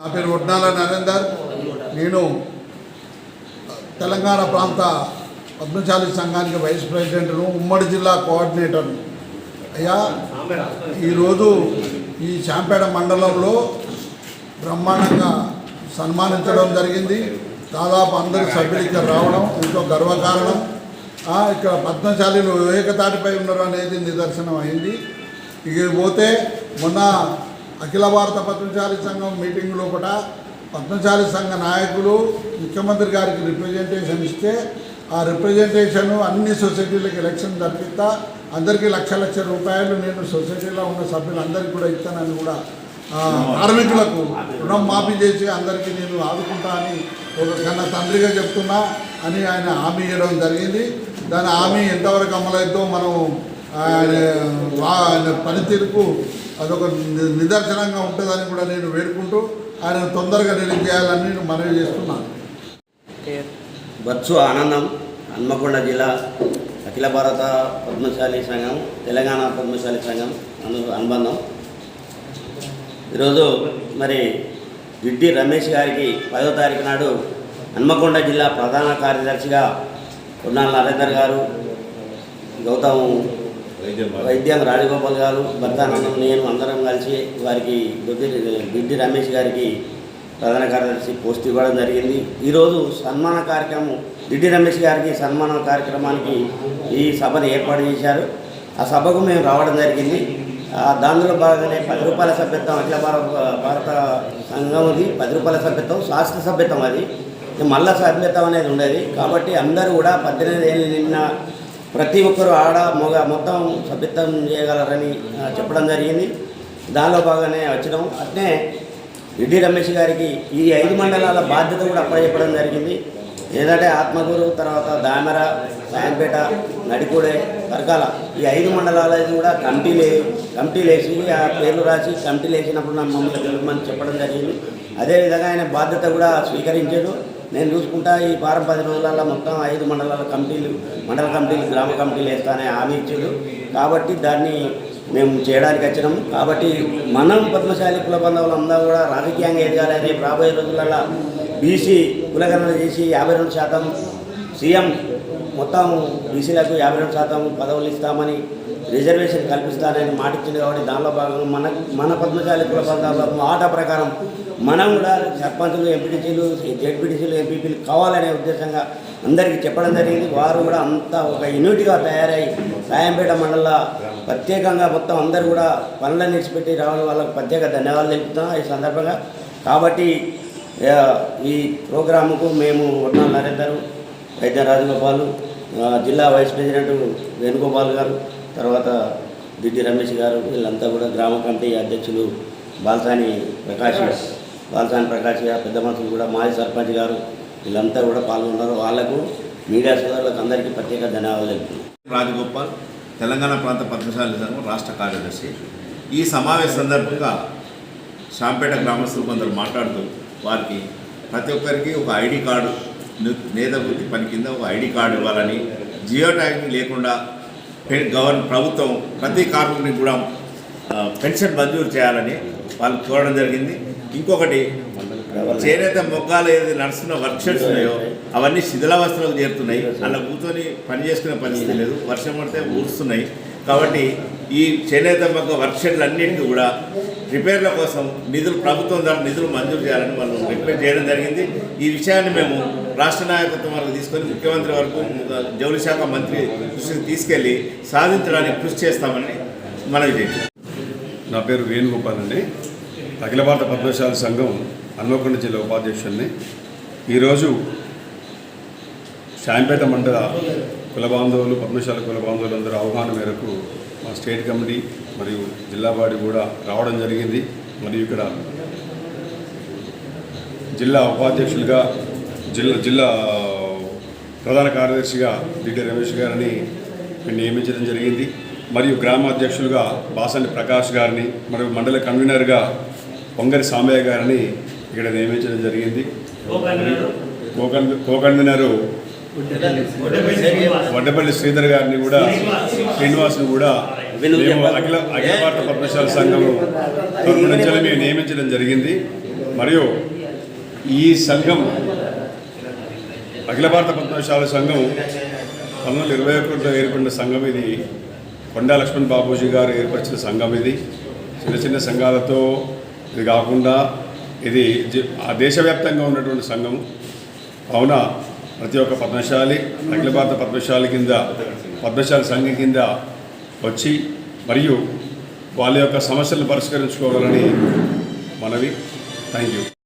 నా పేరు ఒడ్నాల నరేందర్. నేను తెలంగాణ ప్రాంత పద్మశాలి సంఘానికి వైస్ ప్రెసిడెంట్ను ఉమ్మడి జిల్లా కోఆర్డినేటర్ను. అయ్యా ఈరోజు ఈ శాంపేట మండలంలో బ్రహ్మాండంగా సన్మానించడం జరిగింది. దాదాపు అందరి సభ్యులు ఇక్కడ రావడం ఎంతో గర్వకారణం. ఇక్కడ పద్మశాలీలు ఏకతాటిపై ఉన్నారు అనేది నిదర్శనం అయింది. ఇక పోతే మొన్న అఖిల భారత పద్మశాలి సంఘం మీటింగ్ లోపల పద్మశాలి సంఘ నాయకులు ముఖ్యమంత్రి గారికి రిప్రజెంటేషన్ ఇస్తే ఆ రిప్రజెంటేషన్ అన్ని సొసైటీలకు ఎలక్షన్ జరిపిస్తా. అందరికీ లక్ష లక్ష రూపాయలు నేను సొసైటీలో ఉన్న సభ్యులందరికీ కూడా ఇస్తానని కూడా కార్మికులకు రుణం మాఫీ చేసి అందరికీ నేను ఆదుకుంటా అని ఒక కన్న తండ్రిగా చెప్తున్నా అని ఆయన హామీ ఇవ్వడం జరిగింది. దాని హామీ ఎంతవరకు అమలైద్దో మనం ఆయన పనితీరుకు అదొక నిదర్శనంగా ఉంటుందని కూడా నేను వేడుకుంటూ ఆయన తొందరగా రిలీజ్ చేయాలని నేను మనవి చేస్తున్నాను. బత్సు ఆనందం హన్మకొండ జిల్లా అఖిల భారత పద్మశాలి సంఘం తెలంగాణ పద్మశాలి సంఘం అను అనుబంధం. ఈరోజు మరి గిడ్డి రమేష్ గారికి పదో తారీఖు నాడు హన్మకొండ జిల్లా ప్రధాన కార్యదర్శిగా కొన్నాళ్ళ నరేందర్ గారు గౌతమ్ వైద్యం రాజగోపాల్ గారు భర్తానందం నేను అందరం కలిసి వారికి గిడ్డి గిడ్డి రమేష్ గారికి ప్రధాన కార్యదర్శి పోస్ట్ ఇవ్వడం జరిగింది. ఈరోజు సన్మాన కార్యక్రమం దిడ్డి రమేష్ గారికి సన్మాన కార్యక్రమానికి ఈ సభను ఏర్పాటు చేశారు. ఆ సభకు మేము రావడం జరిగింది. దానిలో భాగంగానే పది రూపాయల సభ్యత్వం అఖిల భారత భారత సంఘం అది పది రూపాయల సభ్యత్వం శాస్త్ర సభ్యత్వం అది. మళ్ళా సభ్యత్వం అనేది ఉండేది. కాబట్టి అందరూ కూడా పద్దెనిమిది ఏళ్ళు నిన్న ప్రతి ఒక్కరు ఆడ మగ మొత్తం సభ్యత్వం చేయగలరని చెప్పడం జరిగింది. దానిలో భాగంగానే వచ్చడం అట్నే రెడ్డి రమేష్ గారికి ఈ ఐదు మండలాల బాధ్యత కూడా అప్పచెప్పడం జరిగింది. ఏదంటే ఆత్మగురు తర్వాత దామెర సాయంపేట నడికూడే పరకాల ఈ ఐదు మండలాలది కూడా కమిటీలు కమిటీలు వేసి ఆ పేర్లు రాసి కమిటీలు వేసినప్పుడు మమ్మల్ని పిలవమని చెప్పడం జరిగింది. అదేవిధంగా ఆయన బాధ్యత కూడా స్వీకరించాడు నేను చూసుకుంటా ఈ వారం పది రోజులలో మొత్తం ఐదు మండలాల కమిటీలు మండల కమిటీలు గ్రామ కమిటీలు వేస్తానని హామీ ఇచ్చారు కాబట్టి దాన్ని మేము చేయడానికి వచ్చినాము కాబట్టి మనం పద్మశాలి కుల బంధువులు అందరూ కూడా రాజకీయంగా ఎదగాలి రేపు రాబోయే రోజులలో బీసీ కులగణన చేసి యాభై రెండు శాతం సీఎం మొత్తం బీసీలకు యాభై రెండు శాతం పదవులు ఇస్తామని రిజర్వేషన్ కల్పిస్తానని మాట ఇచ్చింది కాబట్టి దానిలో భాగంగా మన మన పద్మశాలి కుల బంధాల ఆట ప్రకారం మనం కూడా సర్పంచులు ఎంపీటీసీలు జెడ్పీటీసీలు ఎంపీపీలు కావాలనే ఉద్దేశంగా అందరికీ చెప్పడం జరిగింది. వారు కూడా అంతా ఒక యూనిట్గా తయారై సాయంపేట మండల ప్రత్యేకంగా మొత్తం అందరూ కూడా పనులను నిలిచిపెట్టి రావడం వాళ్ళకి ప్రత్యేక ధన్యవాదాలు తెలుపుతున్నాం. ఈ సందర్భంగా కాబట్టి ఈ ప్రోగ్రాముకు మేము ఉన్నాం నరేందర్ వైద్య రాజగోపాల్ జిల్లా వైస్ ప్రెసిడెంట్ వేణుగోపాల్ గారు తర్వాత దిడ్డి రమేష్ గారు వీళ్ళంతా కూడా గ్రామ కమిటీ అధ్యక్షులు బాల్సాని ప్రకాష్ బాల్సాని ప్రకాష్ గారు పెద్ద మనుషులు కూడా మాజీ సర్పంచ్ గారు వీళ్ళంతా కూడా పాల్గొన్నారు. వాళ్ళకు మీడియా సోదరులకు అందరికీ ప్రత్యేక ధన్యవాదాలు తెలుపుతున్నాను రాజగోపాల్ తెలంగాణ ప్రాంత పద్మశాలి సంఘం రాష్ట్ర కార్యదర్శి. ఈ సమావేశ సందర్భంగా శాంపేట గ్రామస్తులు కొందరు మాట్లాడుతూ వారికి ప్రతి ఒక్కరికి ఒక ఐడి కార్డు నేత వృత్తి పని కింద ఒక ఐడి కార్డు ఇవ్వాలని జియో ట్యాగింగ్ లేకుండా గవర్న ప్రభుత్వం ప్రతి కార్మికునికి కూడా పెన్షన్ మంజూరు చేయాలని వాళ్ళు చూడడం జరిగింది. ఇంకొకటి చేనేత మొగ్గాలు ఏది నడుస్తున్న వర్క్షాప్స్ ఉన్నాయో అవన్నీ శిథిలావస్థలకు చేరుతున్నాయి. అలా కూర్చొని పని చేసుకునే పరిస్థితి లేదు. వర్షం పడితే ఊరుస్తున్నాయి. కాబట్టి ఈ చేనేత మొక్క వర్క్షాప్లు కూడా రిపేర్ల కోసం నిధులు ప్రభుత్వం ద్వారా నిధులు మంజూరు చేయాలని మనం రిక్వెస్ట్ చేయడం జరిగింది. ఈ విషయాన్ని మేము రాష్ట్ర నాయకత్వం వరకు తీసుకొని ముఖ్యమంత్రి వరకు జౌళి శాఖ మంత్రి దృష్టికి తీసుకెళ్ళి సాధించడానికి కృషి చేస్తామని మనవి చేయండి నా పేరు వేణుగోపాల్ అండి. అఖిల భారత పద్మశాల సంఘం హన్మకొండ జిల్లా ఉపాధ్యక్షుడిని. ఈరోజు శాంపేట మండల కుల బాంధవులు పద్మశాల కుల బాంధవులందరూ అవగాహన మేరకు మా స్టేట్ కమిటీ మరియు జిల్లా బాడీ కూడా రావడం జరిగింది. మరియు ఇక్కడ జిల్లా ఉపాధ్యక్షులుగా జిల్లా జిల్లా ప్రధాన కార్యదర్శిగా డిటి రమేష్ గారిని నియమించడం జరిగింది. మరియు గ్రామాధ్యక్షులుగా బాసండి ప్రకాష్ గారిని మరియు మండల కన్వీనర్గా పొంగరి సామయ్య గారిని ఇక్కడ నియమించడం జరిగింది. కోకన్ కోకన్వీనరు వడ్డపల్లి శ్రీధర్ గారిని కూడా శ్రీనివాస్ని కూడా మేము. అఖిల అఖిల భారత పద్మశాల సంఘం తరపు నుంచి మేము నియమించడం జరిగింది. మరియు ఈ సంఘం అఖిల భారత పద్మశాల సంఘం పంతొమ్మిది వందల ఇరవై ఒకటిలో ఏర్పడిన సంఘం ఇది. కొండా లక్ష్మణ్ బాబూజీ గారు ఏర్పరిచిన సంఘం ఇది. చిన్న చిన్న సంఘాలతో ఇది కాకుండా ఇది ఆ దేశవ్యాప్తంగా ఉన్నటువంటి సంఘం. కావున ప్రతి ఒక్క పద్మశాలి అఖిల భారత పద్మశాలి కింద పద్మశాలి సంఘం కింద వచ్చి మరియు వాళ్ళ యొక్క సమస్యలను పరిష్కరించుకోవాలని మనవి. Thank you